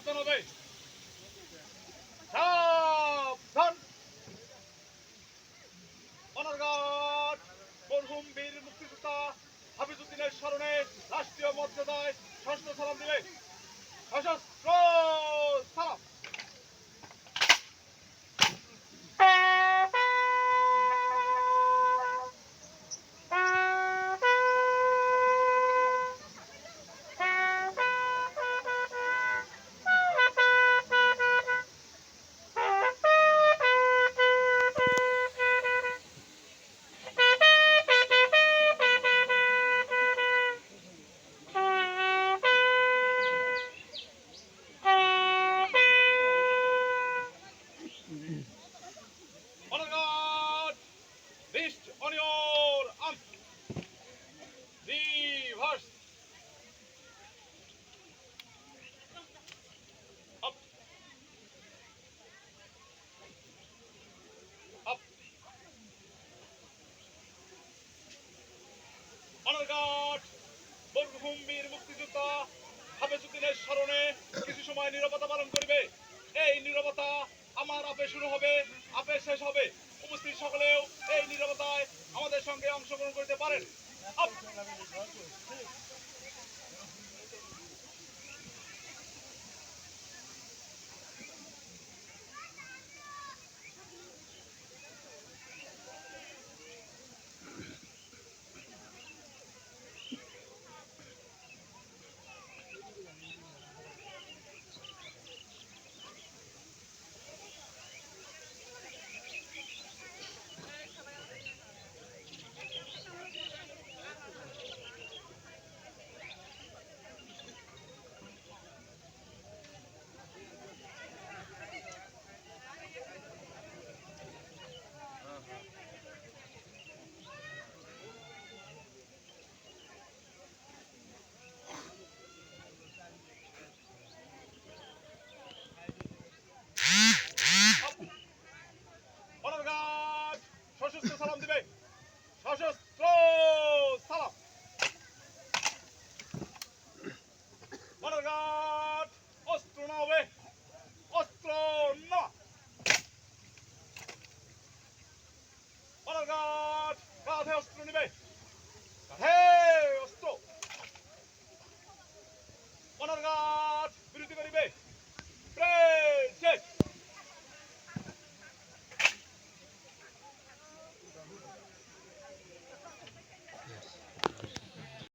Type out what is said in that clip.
সাবধান হবে হাফেজুদ্দিনের স্মরণে কিছু সময় নীরবতা পালন করবে। এই নীরবতা আমার আপে শুরু হবে, আপে শেষ হবে। উপস্থিত সকলেও এই নীরবতায় আমাদের সঙ্গে অংশগ্রহণ করতে পারেন। সরকার কাঁধে অস্ত্র নেবে